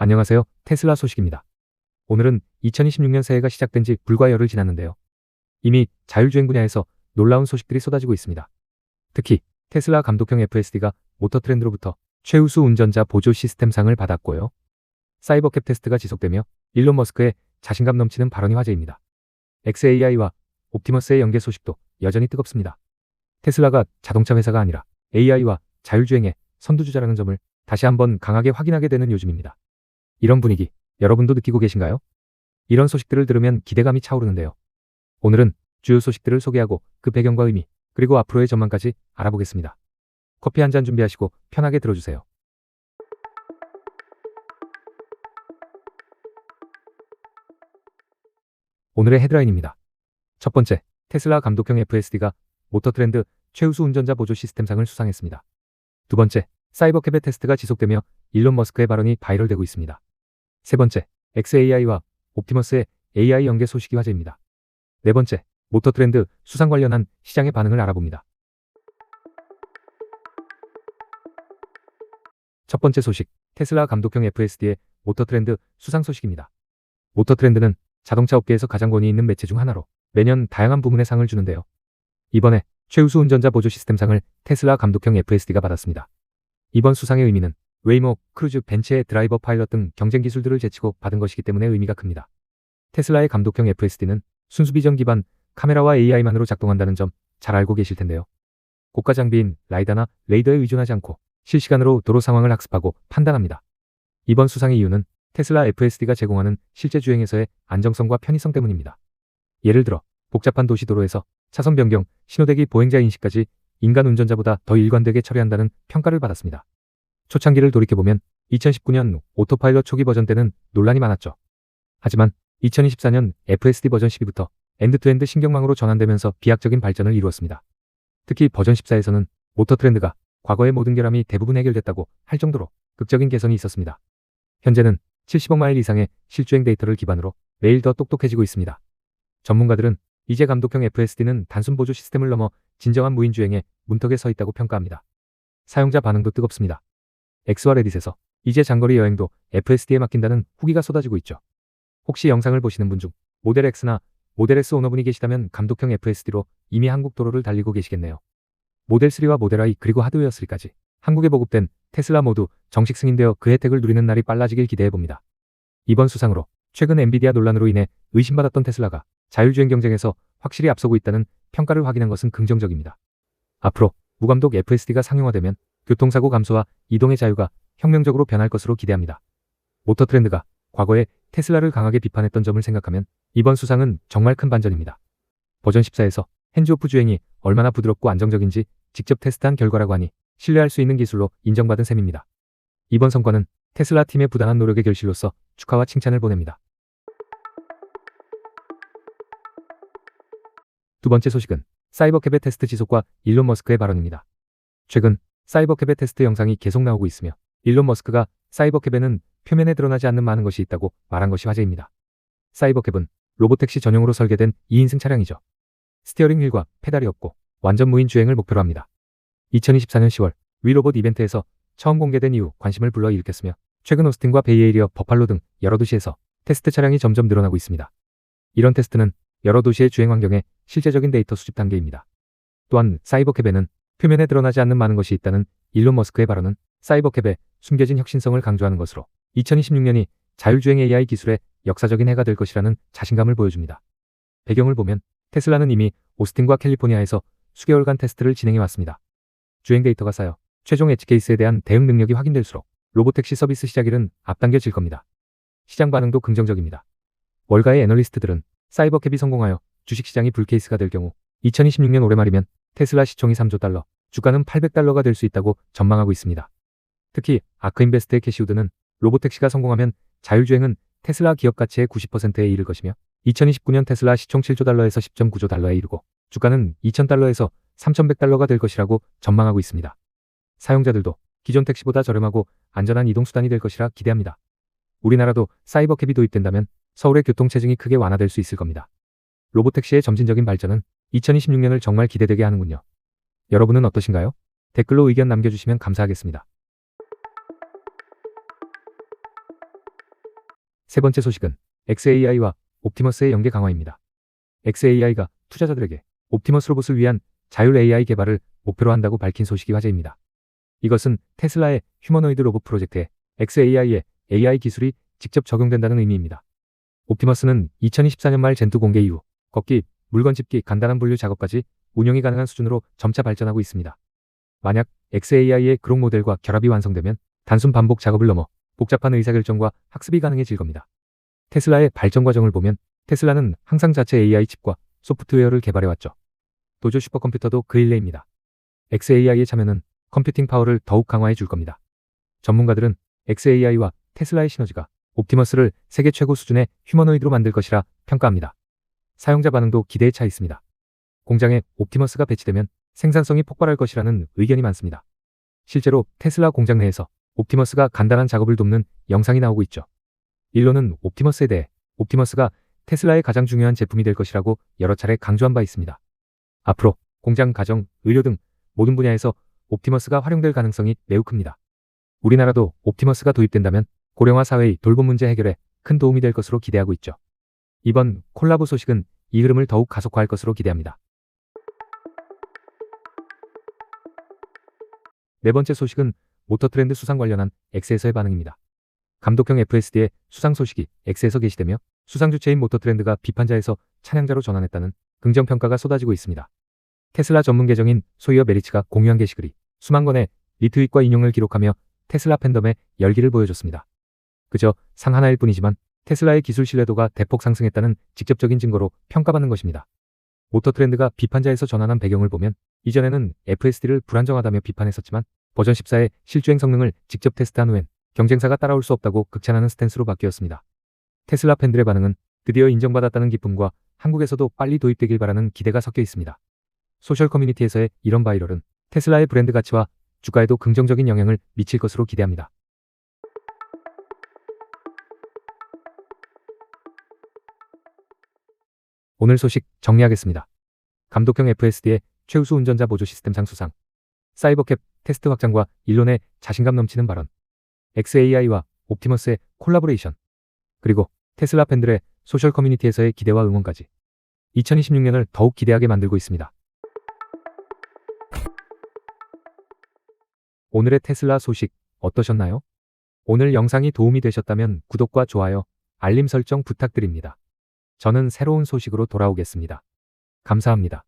안녕하세요. 테슬라 소식입니다. 오늘은 2026년 새해가 시작된 지 불과 열흘 지났는데요. 이미 자율주행 분야에서 놀라운 소식들이 쏟아지고 있습니다. 특히 테슬라 감독형 FSD가 모터 트렌드로부터 최우수 운전자 보조 시스템상을 받았고요. 사이버캡 테스트가 지속되며 일론 머스크의 자신감 넘치는 발언이 화제입니다. XAI와 옵티머스의 연계 소식도 여전히 뜨겁습니다. 테슬라가 자동차 회사가 아니라 AI와 자율주행의 선두주자라는 점을 다시 한번 강하게 확인하게 되는 요즘입니다. 이런 분위기 여러분도 느끼고 계신가요? 이런 소식들을 들으면 기대감이 차오르는데요. 오늘은 주요 소식들을 소개하고 그 배경과 의미 그리고 앞으로의 전망까지 알아보겠습니다. 커피 한 잔 준비하시고 편하게 들어주세요. 오늘의 헤드라인입니다. 첫 번째, 테슬라 감독형 FSD가 모터 트렌드 최우수 운전자 보조 시스템상을 수상했습니다. 두 번째, 사이버캡의 테스트가 지속되며 일론 머스크의 발언이 바이럴되고 있습니다. 세 번째, XAI와 옵티머스의 AI 연계 소식이 화제입니다. 네 번째, 모터 트렌드 수상 관련한 시장의 반응을 알아봅니다. 첫 번째 소식, 테슬라 감독형 FSD의 모터 트렌드 수상 소식입니다. 모터 트렌드는 자동차 업계에서 가장 권위 있는 매체 중 하나로 매년 다양한 부문의 상을 주는데요. 이번에 최우수 운전자 보조 시스템상을 테슬라 감독형 FSD가 받았습니다. 이번 수상의 의미는 웨이모, 크루즈, 벤츠의 드라이버 파일럿 등 경쟁 기술들을 제치고 받은 것이기 때문에 의미가 큽니다. 테슬라의 감독형 FSD는 순수 비전 기반 카메라와 AI만으로 작동한다는 점 잘 알고 계실 텐데요. 고가 장비인 라이다나 레이더에 의존하지 않고 실시간으로 도로 상황을 학습하고 판단합니다. 이번 수상의 이유는 테슬라 FSD가 제공하는 실제 주행에서의 안정성과 편의성 때문입니다. 예를 들어 복잡한 도시 도로에서 차선 변경, 신호대기 보행자 인식까지 인간 운전자보다 더 일관되게 처리한다는 평가를 받았습니다. 초창기를 돌이켜보면 2019년 오토파일럿 초기 버전 때는 논란이 많았죠. 하지만 2024년 FSD 버전 12부터 엔드투엔드 신경망으로 전환되면서 비약적인 발전을 이루었습니다. 특히 버전 14에서는 모터 트렌드가 과거의 모든 결함이 대부분 해결됐다고 할 정도로 극적인 개선이 있었습니다. 현재는 70억 마일 이상의 실주행 데이터를 기반으로 매일 더 똑똑해지고 있습니다. 전문가들은 이제 감독형 FSD는 단순 보조 시스템을 넘어 진정한 무인 주행에 문턱에 서 있다고 평가합니다. 사용자 반응도 뜨겁습니다. 엑스와 레딧에서 이제 장거리 여행도 FSD에 맡긴다는 후기가 쏟아지고 있죠. 혹시 영상을 보시는 분 중 모델 X나 모델 S 오너분이 계시다면 감독형 FSD로 이미 한국 도로를 달리고 계시겠네요. 모델 3와 모델 Y 그리고 하드웨어 3까지 한국에 보급된 테슬라 모두 정식 승인되어 그 혜택을 누리는 날이 빨라지길 기대해 봅니다. 이번 수상으로 최근 엔비디아 논란으로 인해 의심받았던 테슬라가 자율주행 경쟁에서 확실히 앞서고 있다는 평가를 확인한 것은 긍정적입니다. 앞으로 무감독 FSD가 상용화되면 교통사고 감소와 이동의 자유가 혁명적으로 변할 것으로 기대합니다. 모터 트렌드가 과거에 테슬라를 강하게 비판했던 점을 생각하면 이번 수상은 정말 큰 반전입니다. 버전 14에서 핸즈오프 주행이 얼마나 부드럽고 안정적인지 직접 테스트한 결과라고 하니 신뢰할 수 있는 기술로 인정받은 셈입니다. 이번 성과는 테슬라 팀의 부단한 노력의 결실로서 축하와 칭찬을 보냅니다. 두 번째 소식은 사이버캡의 테스트 지속과 일론 머스크의 발언입니다. 최근 사이버캡의 테스트 영상이 계속 나오고 있으며 일론 머스크가 사이버캡에는 표면에 드러나지 않는 많은 것이 있다고 말한 것이 화제입니다. 사이버캡은 로보택시 전용으로 설계된 2인승 차량이죠. 스티어링 휠과 페달이 없고 완전 무인 주행을 목표로 합니다. 2024년 10월 위로봇 이벤트에서 처음 공개된 이후 관심을 불러일으켰으며 최근 오스틴과 베이에이리어, 버팔로 등 여러 도시에서 테스트 차량이 점점 늘어나고 있습니다. 이런 테스트는 여러 도시의 주행 환경의 실제적인 데이터 수집 단계입니다. 또한 사이버캡에는 표면에 드러나지 않는 많은 것이 있다는 일론 머스크의 발언은 사이버캡의 숨겨진 혁신성을 강조하는 것으로 2026년이 자율주행 AI 기술의 역사적인 해가 될 것이라는 자신감을 보여줍니다. 배경을 보면 테슬라는 이미 오스틴과 캘리포니아에서 수개월간 테스트를 진행해 왔습니다. 주행 데이터가 쌓여 최종 엣지 케이스에 대한 대응 능력이 확인될수록 로보택시 서비스 시작일은 앞당겨질 겁니다. 시장 반응도 긍정적입니다. 월가의 애널리스트들은 사이버캡이 성공하여 주식시장이 불케이스가 될 경우 2026년 올해 말이면 테슬라 시총이 3조 달러, 주가는 800달러가 될 수 있다고 전망하고 있습니다. 특히 아크인베스트의 캐시우드는 로보택시가 성공하면 자율주행은 테슬라 기업 가치의 90%에 이를 것이며 2029년 테슬라 시총 7조 달러에서 10.9조 달러에 이르고 주가는 2,000달러에서 3,100달러가 될 것이라고 전망하고 있습니다. 사용자들도 기존 택시보다 저렴하고 안전한 이동수단이 될 것이라 기대합니다. 우리나라도 사이버캡이 도입된다면 서울의 교통체증이 크게 완화될 수 있을 겁니다. 로보택시의 점진적인 발전은 2026년을 정말 기대되게 하는군요. 여러분은 어떠신가요? 댓글로 의견 남겨주시면 감사하겠습니다. 세 번째 소식은 XAI와 옵티머스의 연계 강화입니다. XAI가 투자자들에게 옵티머스 로봇을 위한 자율 AI 개발을 목표로 한다고 밝힌 소식이 화제입니다. 이것은 테슬라의 휴머노이드 로봇 프로젝트에 XAI의 AI 기술이 직접 적용된다는 의미입니다. 옵티머스는 2024년 말 젠2 공개 이후 걷기, 물건 짚기, 간단한 분류 작업까지 운영이 가능한 수준으로 점차 발전하고 있습니다. 만약 XAI의 그록 모델과 결합이 완성되면 단순 반복 작업을 넘어 복잡한 의사결정과 학습이 가능해질 겁니다. 테슬라의 발전 과정을 보면 테슬라는 항상 자체 AI 칩과 소프트웨어를 개발해왔죠. 도조 슈퍼컴퓨터도 그 일례입니다. XAI의 참여는 컴퓨팅 파워를 더욱 강화해 줄 겁니다. 전문가들은 XAI와 테슬라의 시너지가 옵티머스를 세계 최고 수준의 휴머노이드로 만들 것이라 평가합니다. 사용자 반응도 기대에 차 있습니다. 공장에 옵티머스가 배치되면 생산성이 폭발할 것이라는 의견이 많습니다. 실제로 테슬라 공장 내에서 옵티머스가 간단한 작업을 돕는 영상이 나오고 있죠. 일론은 옵티머스에 대해 옵티머스가 테슬라의 가장 중요한 제품이 될 것이라고 여러 차례 강조한 바 있습니다. 앞으로 공장, 가정, 의료 등 모든 분야에서 옵티머스가 활용될 가능성이 매우 큽니다. 우리나라도 옵티머스가 도입된다면 고령화 사회의 돌봄 문제 해결에 큰 도움이 될 것으로 기대하고 있죠. 이번 콜라보 소식은 이 흐름을 더욱 가속화할 것으로 기대합니다. 네 번째 소식은 모터 트렌드 수상 관련한 X에서의 반응입니다. 감독형 FSD의 수상 소식이 X에서 게시되며 수상 주체인 모터 트렌드가 비판자에서 찬양자로 전환했다는 긍정 평가가 쏟아지고 있습니다. 테슬라 전문 계정인 소이어 메리츠가 공유한 게시글이 수만 건의 리트윗과 인용을 기록하며 테슬라 팬덤의 열기를 보여줬습니다. 그저 상 하나일 뿐이지만 테슬라의 기술 신뢰도가 대폭 상승했다는 직접적인 증거로 평가받는 것입니다. 모터 트렌드가 비판자에서 전환한 배경을 보면 이전에는 FSD를 불안정하다며 비판했었지만 버전 14의 실주행 성능을 직접 테스트한 후엔 경쟁사가 따라올 수 없다고 극찬하는 스탠스로 바뀌었습니다. 테슬라 팬들의 반응은 드디어 인정받았다는 기쁨과 한국에서도 빨리 도입되길 바라는 기대가 섞여 있습니다. 소셜 커뮤니티에서의 이런 바이럴은 테슬라의 브랜드 가치와 주가에도 긍정적인 영향을 미칠 것으로 기대합니다. 오늘 소식 정리하겠습니다. 감독형 FSD의 최우수 운전자 보조 시스템 상 수상, 사이버캡 테스트 확장과 일론의 자신감 넘치는 발언, XAI와 옵티머스의 콜라보레이션, 그리고 테슬라 팬들의 소셜 커뮤니티에서의 기대와 응원까지 2026년을 더욱 기대하게 만들고 있습니다. 오늘의 테슬라 소식 어떠셨나요? 오늘 영상이 도움이 되셨다면 구독과 좋아요, 알림 설정 부탁드립니다. 저는 새로운 소식으로 돌아오겠습니다. 감사합니다.